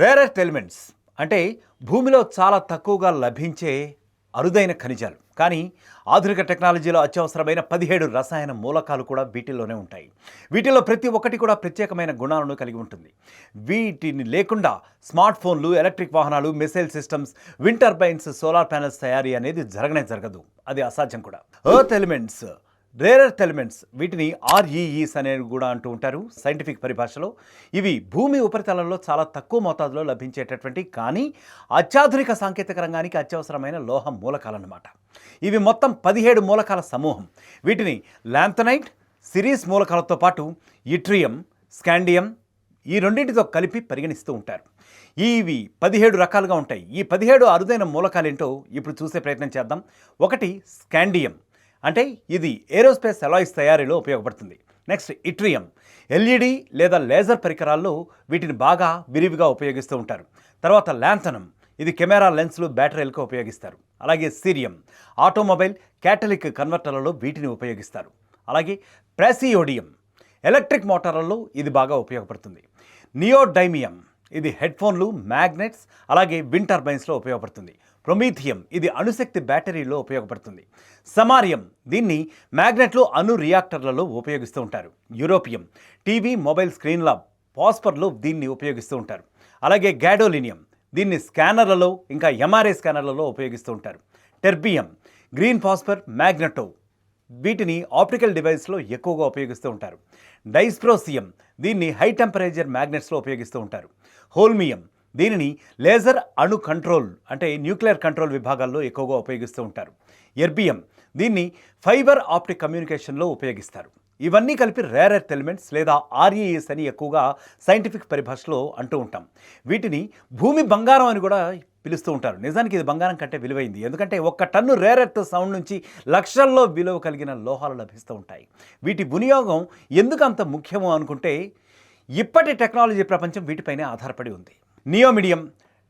Rare earth elements అంటే భూమిలో చాలా తక్కువగా లభించే అరుదైన ఖనిజాలు. కానీ ఆధునిక టెక్నాలజీలో అత్యవసరమైన పదిహేడు రసాయన మూలకాలు కూడా వీటిల్లోనే ఉంటాయి. వీటిలో ప్రతి ఒక్కటి కూడా ప్రత్యేకమైన గుణాలను కలిగి ఉంటుంది. వీటిని లేకుండా స్మార్ట్ ఫోన్లు ఎలక్ట్రిక్ వాహనాలు missile systems wind turbines solar panels తయారీ అనేది జరగనే జరగదు. అది అసాధ్యం కూడా. ఎర్త్ ఎలిమెంట్స్ రేరర్ ఎలిమెంట్స్ వీటిని ఆర్ఈఈస్ అనేవి కూడా అంటూ ఉంటారు సైంటిఫిక్ పరిభాషలో. ఇవి భూమి ఉపరితలంలో చాలా తక్కువ మోతాదులో లభించేటటువంటి కానీ అత్యాధునిక సాంకేతిక రంగానికి అత్యవసరమైన లోహ మూలకాలన్నమాట. ఇవి మొత్తం పదిహేడు మూలకాల సమూహం. వీటిని ల్యాంథనైట్ సిరీస్ మూలకాలతో పాటు ఇట్రియం స్కాండియం ఈ రెండింటితో కలిపి పరిగణిస్తూ ఉంటారు. ఇవి పదిహేడు రకాలుగా ఉంటాయి. ఈ పదిహేడు అరుదైన మూలకాలేంటో ఇప్పుడు చూసే ప్రయత్నం చేద్దాం. ఒకటి స్కాండియం. అంటే ఇది ఏరోస్పేస్ అలాయిస్ తయారీలో ఉపయోగపడుతుంది. Next yttrium. ఎల్ఈడి లేదా లేజర్ పరికరాల్లో వీటిని బాగా విరివిగా ఉపయోగిస్తూ ఉంటారు. తర్వాత ల్యాంథనం ఇది కెమెరా లెన్స్లు బ్యాటరీలకు ఉపయోగిస్తారు. అలాగే సీరియం. ఆటోమొబైల్ క్యాటలిక్ కన్వర్టర్లలో వీటిని ఉపయోగిస్తారు. అలాగే ప్రెసియోడియం. ఎలక్ట్రిక్ మోటార్లలో ఇది బాగా ఉపయోగపడుతుంది. నియోడైమియం. ఇది హెడ్ఫోన్లు మ్యాగ్నెట్స్ అలాగే విండ్ టర్బైన్స్లో ఉపయోగపడుతుంది. ప్రొమీథియం ఇది అణుశక్తి బ్యాటరీలో ఉపయోగపడుతుంది. సమారియం దీన్ని మ్యాగ్నెట్లు అణు రియాక్టర్లలో ఉపయోగిస్తూ ఉంటారు. యూరోపియం టీవీ మొబైల్ స్క్రీన్ల పాస్పర్లో దీన్ని ఉపయోగిస్తూ ఉంటారు. అలాగే గ్యాడోలినియం దీన్ని స్కానర్లలో ఇంకా ఎంఆర్ఐ స్కానర్లలో ఉపయోగిస్తూ ఉంటారు. టెర్బియం గ్రీన్ ఫాస్ఫర్ మ్యాగ్నెటో వీటిని ఆప్టికల్ డివైస్లో ఎక్కువగా ఉపయోగిస్తూ ఉంటారు. డైస్ప్రోసియం దీన్ని హై టెంపరేచర్ మ్యాగ్నెట్స్లో ఉపయోగిస్తూ ఉంటారు. హోల్మియం దీనిని లేజర్ అణు కంట్రోల్ అంటే న్యూక్లియర్ కంట్రోల్ విభాగాల్లో ఎక్కువగా ఉపయోగిస్తూ ఉంటారు. ఎర్బియం దీన్ని ఫైబర్ ఆప్టిక్ కమ్యూనికేషన్లో ఉపయోగిస్తారు. ఇవన్నీ కలిపి రేర్ ఎర్త్ ఎలిమెంట్స్ లేదా ఆర్ఈఎస్ అని ఎక్కువగా సైంటిఫిక్ పరిభాషలో అంటూ ఉంటాం. వీటిని భూమి బంగారం అని కూడా పిలుస్తూ ఉంటారు. నిజానికి ఇది బంగారం కంటే విలువైంది. ఎందుకంటే ఒక్క టన్ను రేర్ ఎర్త్ సౌండ్ నుంచి లక్షల్లో విలువ కలిగిన లోహాలు లభిస్తూ ఉంటాయి. వీటి వినియోగం ఎందుకు అంత ముఖ్యమో అనుకుంటే ఇప్పటి టెక్నాలజీ ప్రపంచం వీటిపైనే ఆధారపడి ఉంది. నియోమిడియం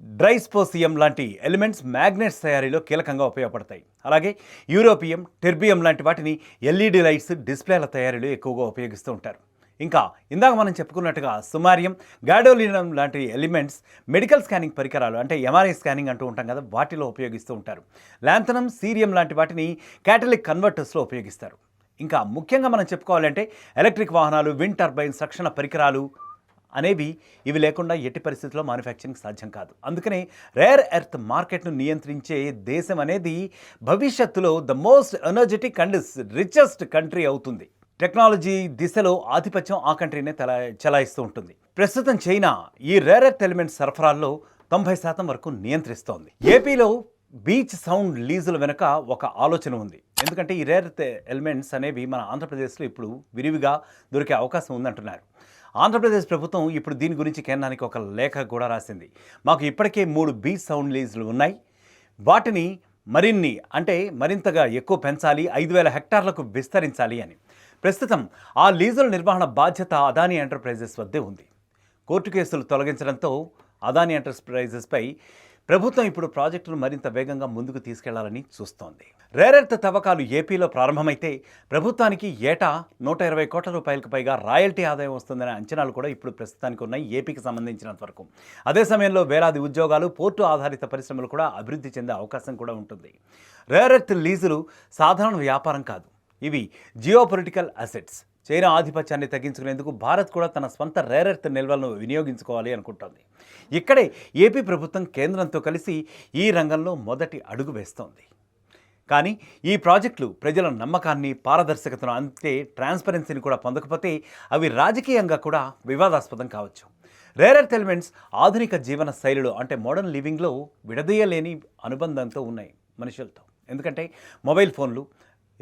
డ్రైస్పోసియం లాంటి ఎలిమెంట్స్ మ్యాగ్నెట్స్ తయారీలో కీలకంగా ఉపయోగపడతాయి. అలాగే యూరోపియం టెర్బియం లాంటి వాటిని ఎల్ఈడి లైట్స్ డిస్ప్లేల తయారీలో ఎక్కువగా ఉపయోగిస్తూ ఉంటారు. ఇంకా ఇందాక మనం చెప్పుకున్నట్టుగా సుమారియం గాడోలినం లాంటి ఎలిమెంట్స్ మెడికల్ స్కానింగ్ పరికరాలు అంటే ఎంఆర్ఐ స్కానింగ్ అంటూ ఉంటాం కదా వాటిలో ఉపయోగిస్తూ ఉంటారు. ల్యాంథనం సీరియం లాంటి వాటిని క్యాటలిక్ కన్వర్టర్స్లో ఉపయోగిస్తారు. ఇంకా ముఖ్యంగా మనం చెప్పుకోవాలంటే ఎలక్ట్రిక్ వాహనాలు విండ్ టర్బైన్స్ రక్షణ పరికరాలు అనేవి ఇవి లేకుండా ఎట్టి పరిస్థితుల్లో మ్యానుఫ్యాక్చరింగ్ సాధ్యం కాదు. అందుకనే రేర్ ఎర్త్ మార్కెట్ను నియంత్రించే దేశం అనేది భవిష్యత్తులో the most energetic and richest country అవుతుంది. టెక్నాలజీ దిశలో ఆధిపత్యం ఆ కంట్రీనే తెల చెలాయిస్తూ ఉంటుంది. ప్రస్తుతం చైనా ఈ రేర్ ఎర్త్ ఎలిమెంట్ సరఫరాల్లో తొంభై శాతం వరకు నియంత్రిస్తోంది. ఏపీలో బీచ్ సౌండ్ లీజుల వెనుక ఒక ఆలోచన ఉంది. ఎందుకంటే ఈ రేర్ ఎర్త్ ఎలిమెంట్స్ అనేవి మన ఆంధ్రప్రదేశ్లో ఇప్పుడు విరివిగా దొరికే అవకాశం ఉందంటున్నారు. ఆంధ్రప్రదేశ్ ప్రభుత్వం ఇప్పుడు దీని గురించి కేంద్రానికి ఒక లేఖ కూడా రాసింది. మాకు ఇప్పటికే మూడు బీ సౌండ్ లీజులు ఉన్నాయి. వాటిని మరిన్ని అంటే మరింతగా ఎక్కువ పెంచాలి ఐదు వేల హెక్టార్లకు విస్తరించాలి అని. ప్రస్తుతం ఆ లీజుల నిర్వహణ బాధ్యత అదానీ ఎంటర్ప్రైజెస్ వద్దే ఉంది. కోర్టు కేసులు తొలగించడంతో అదానీ ఎంటర్ప్రైజెస్పై ప్రభుత్వం ఇప్పుడు ప్రాజెక్టును మరింత వేగంగా ముందుకు తీసుకెళ్ళాలని చూస్తోంది. రేరెర్త్ తవ్వకాలు ఏపీలో ప్రారంభమైతే ప్రభుత్వానికి ఏటా నూట ఇరవై కోట్ల రూపాయలకు పైగా రాయల్టీ ఆదాయం వస్తుందనే అంచనాలు కూడా ఇప్పుడు ప్రస్తుతానికి ఉన్నాయి ఏపీకి సంబంధించినంత వరకు. అదే సమయంలో వేలాది ఉద్యోగాలు పోర్టు ఆధారిత పరిశ్రమలు కూడా అభివృద్ధి చెందే అవకాశం కూడా ఉంటుంది. రేరెర్త్ లీజులు సాధారణ వ్యాపారం కాదు. ఇవి జియో పొలిటికల్ అసెట్స్. చైనా ఆధిపత్యాన్ని తగ్గించుకునేందుకు భారత్ కూడా తన స్వంత రేరెర్త్ నిల్వలను వినియోగించుకోవాలి అనుకుంటోంది. ఇక్కడే ఏపీ ప్రభుత్వం కేంద్రంతో కలిసి ఈ రంగంలో మొదటి అడుగు వేస్తోంది. కానీ ఈ ప్రాజెక్టులు ప్రజల నమ్మకాన్ని పారదర్శకతను అంతే ట్రాన్స్పరెన్సీని కూడా పొందకపోతే అవి రాజకీయంగా కూడా వివాదాస్పదం కావచ్చు. రేరెర్త్ ఎలిమెంట్స్ ఆధునిక జీవన శైలిలో అంటే మోడర్న్ లివింగ్లో విడదీయలేని అనుబంధంతో ఉన్నాయి మనుషులతో. ఎందుకంటే మొబైల్ ఫోన్లు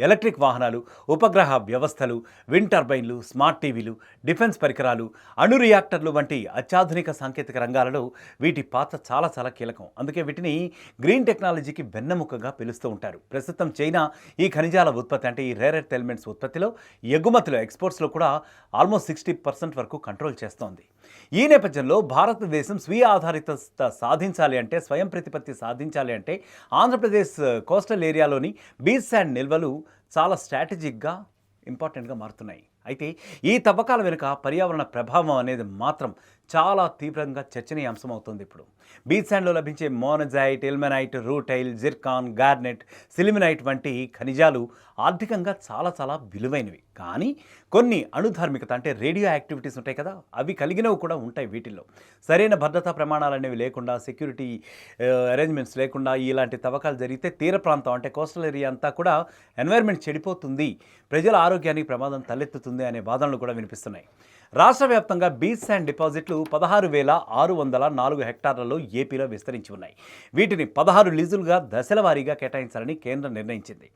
ఎలక్ట్రిక్ వాహనాలు ఉపగ్రహ వ్యవస్థలు విండ్ టర్బైన్లు స్మార్ట్ టీవీలు డిఫెన్స్ పరికరాలు అణు రియాక్టర్లు వంటి అత్యాధునిక సాంకేతిక రంగాలలో వీటి పాత్ర చాలా చాలా కీలకం. అందుకే వీటిని గ్రీన్ టెక్నాలజీకి వెన్నెముకగా పిలుస్తూ ఉంటారు. ప్రస్తుతం చైనా ఈ ఖనిజాల ఉత్పత్తి అంటే ఈ రేర్ ఎర్త్ ఎలిమెంట్స్ ఉత్పత్తిలో ఎగుమతులు ఎక్స్పోర్ట్స్లో కూడా ఆల్మోస్ట్ సిక్స్టీ పర్సెంట్ వరకు కంట్రోల్ చేస్తోంది. ఈ నేపథ్యంలో భారతదేశం స్వీయ ఆధారిత సాధించాలి అంటే స్వయం ప్రతిపత్తి సాధించాలి అంటే ఆంధ్రప్రదేశ్ కోస్టల్ ఏరియాలోని బీచ్ శాండ్ నిల్వలు చాలా స్ట్రాటజిక్గా ఇంపార్టెంట్గా మారుతున్నాయి. అయితే ఈ తవ్వకాల వెనుక పర్యావరణ ప్రభావం అనేది మాత్రం చాలా తీవ్రంగా చర్చనీయాంశం అవుతుంది ఇప్పుడు. బీచ్ శాండ్లో లభించే monazite ilmenite rutile zircon garnet sillimanite వంటి ఖనిజాలు ఆర్థికంగా చాలా చాలా విలువైనవి. కానీ కొన్ని అణుధార్మికత అంటే రేడియో యాక్టివిటీస్ ఉంటాయి కదా అవి కలిగినవి కూడా ఉంటాయి వీటిల్లో. సరైన భద్రతా ప్రమాణాలు అనేవి లేకుండా సెక్యూరిటీ అరేంజ్మెంట్స్ లేకుండా ఇలాంటి తవ్వకాలు జరిగితే తీర ప్రాంతం అంటే కోస్టల్ ఏరియా అంతా కూడా ఎన్వైర్న్మెంట్ చెడిపోతుంది ప్రజల ఆరోగ్యానికి ప్రమాదం తలెత్తుతుంది అనే వాదనలు కూడా వినిపిస్తున్నాయి. రాష్ట్ర వ్యాప్తంగా బీచ్ శాండ్ డిపాజిట్లు పదహారు వేల ఆరు వందల నాలుగు హెక్టార్లలో ఏపీలో విస్తరించి ఉన్నాయి. వీటిని పదహారు లీజులుగా దశల వారీగా కేటాయించాలని కేంద్రం నిర్ణయించింది.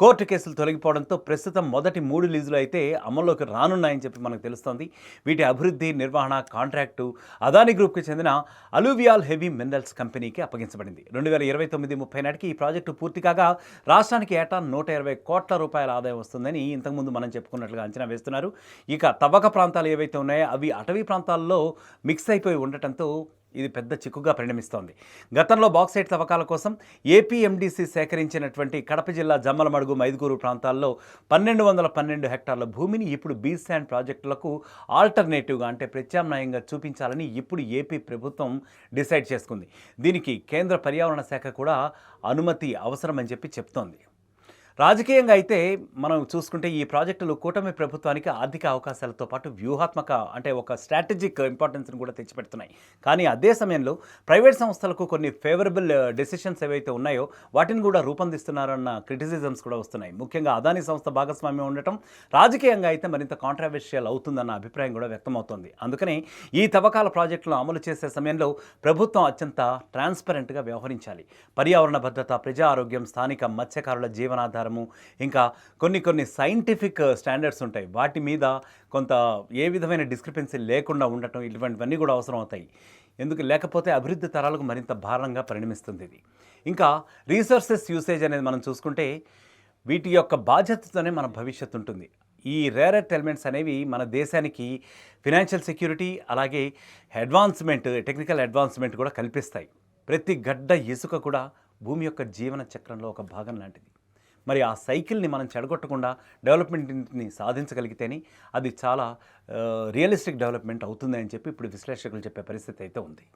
కోర్టు కేసులు తొలగిపోవడంతో ప్రస్తుతం మొదటి మూడు లీజులు అయితే అమల్లోకి రానున్నాయని చెప్పి మనకు తెలుస్తోంది. వీటి అభివృద్ధి నిర్వహణ కాంట్రాక్టు అదాని గ్రూప్కి చెందిన అలూవియాల్ హెవీ మినరల్స్ కంపెనీకి అప్పగించబడింది. రెండు వేల ఇరవై తొమ్మిది ముప్పై నాటికి ఈ ప్రాజెక్టు పూర్తి కాగా రాష్ట్రానికి ఏటా నూట ఇరవై కోట్ల రూపాయల ఆదాయం వస్తుందని ఇంతకుముందు మనం చెప్పుకున్నట్లుగా అంచనా వేస్తున్నారు. ఇక తవ్వక ప్రాంతాలు ఏవైతే ఉన్నాయో అవి అటవీ ప్రాంతాల్లో మిక్స్ అయిపోయి ఉండటంతో ఇది పెద్ద చిక్కుగా పరిణమిస్తోంది. గతంలో బాక్సైట్ తవ్వకాల కోసం ఏపీఎండీసీ సేకరించినటువంటి కడప జిల్లా జమ్మలమడుగు మైదుగూరు ప్రాంతాల్లో పన్నెండు వందల పన్నెండు హెక్టార్ల భూమిని ఇప్పుడు బీచ్ శాండ్ ప్రాజెక్టులకు ఆల్టర్నేటివ్గా అంటే ప్రత్యామ్నాయంగా చూపించాలని ఇప్పుడు ఏపీ ప్రభుత్వం డిసైడ్ చేసుకుంది. దీనికి కేంద్ర పర్యావరణ శాఖ కూడా అనుమతి అవసరమని చెప్పి చెప్తోంది. రాజకీయంగా అయితే మనం చూసుకుంటే ఈ ప్రాజెక్టులు కూటమి ప్రభుత్వానికి ఆర్థిక అవకాశాలతో పాటు వ్యూహాత్మక అంటే ఒక స్ట్రాటజిక్ ఇంపార్టెన్స్ని కూడా తెచ్చిపెడుతున్నాయి. కానీ అదే సమయంలో ప్రైవేట్ సంస్థలకు కొన్ని ఫేవరబుల్ డెసిషన్స్ uh, ఏవైతే ఉన్నాయో వాటిని కూడా రూపొందిస్తున్నారన్న క్రిటిసిజమ్స్ కూడా వస్తున్నాయి. ముఖ్యంగా అదాని సంస్థ భాగస్వామ్యం ఉండటం రాజకీయంగా అయితే మరింత కాంట్రావర్షియల్ అవుతుందన్న అభిప్రాయం కూడా వ్యక్తమవుతోంది. అందుకని ఈ తవ్వకాల ప్రాజెక్టులను అమలు చేసే సమయంలో ప్రభుత్వం అత్యంత ట్రాన్స్పరెంట్గా వ్యవహరించాలి. పర్యావరణ భద్రత ప్రజా ఆరోగ్యం స్థానిక మత్స్యకారుల జీవనాధారము ఇంకా కొన్ని కొన్ని సైంటిఫిక్ స్టాండర్డ్స్ uh, ఉంటాయి. వాటి మీద కొంత ఏ విధమైన డిస్క్రిపెన్సీ లేకుండా ఉండటం ఇటువంటివన్నీ కూడా అవసరం అవుతాయి ఎందుకు? లేకపోతే అభివృద్ధి తరాలకు మరింత భారంగా పరిణమిస్తుంది ఇది. ఇంకా రీసోర్సెస్ యూసేజ్ అనేది మనం చూసుకుంటే వీటి యొక్క బాధ్యతతోనే మన భవిష్యత్తు ఉంటుంది. ఈ రేర్ ఎర్త్ ఎలిమెంట్స్ అనేవి మన దేశానికి ఫినాన్షియల్ సెక్యూరిటీ అలాగే అడ్వాన్స్మెంట్ టెక్నికల్ అడ్వాన్స్మెంట్ కూడా కల్పిస్తాయి. ప్రతి గడ్డ ఇసుక కూడా భూమి యొక్క జీవన చక్రంలో ఒక భాగం లాంటిది. మరి ఆ సైకిల్ని మనం చెడగొట్టకుండా డెవలప్మెంట్ని సాధించగలిగితేనే అది చాలా రియలిస్టిక్ డెవలప్మెంట్ అవుతుంది అని చెప్పి ఇప్పుడు విశ్లేషకులు చెప్పే పరిస్థితి అయితే ఉంది.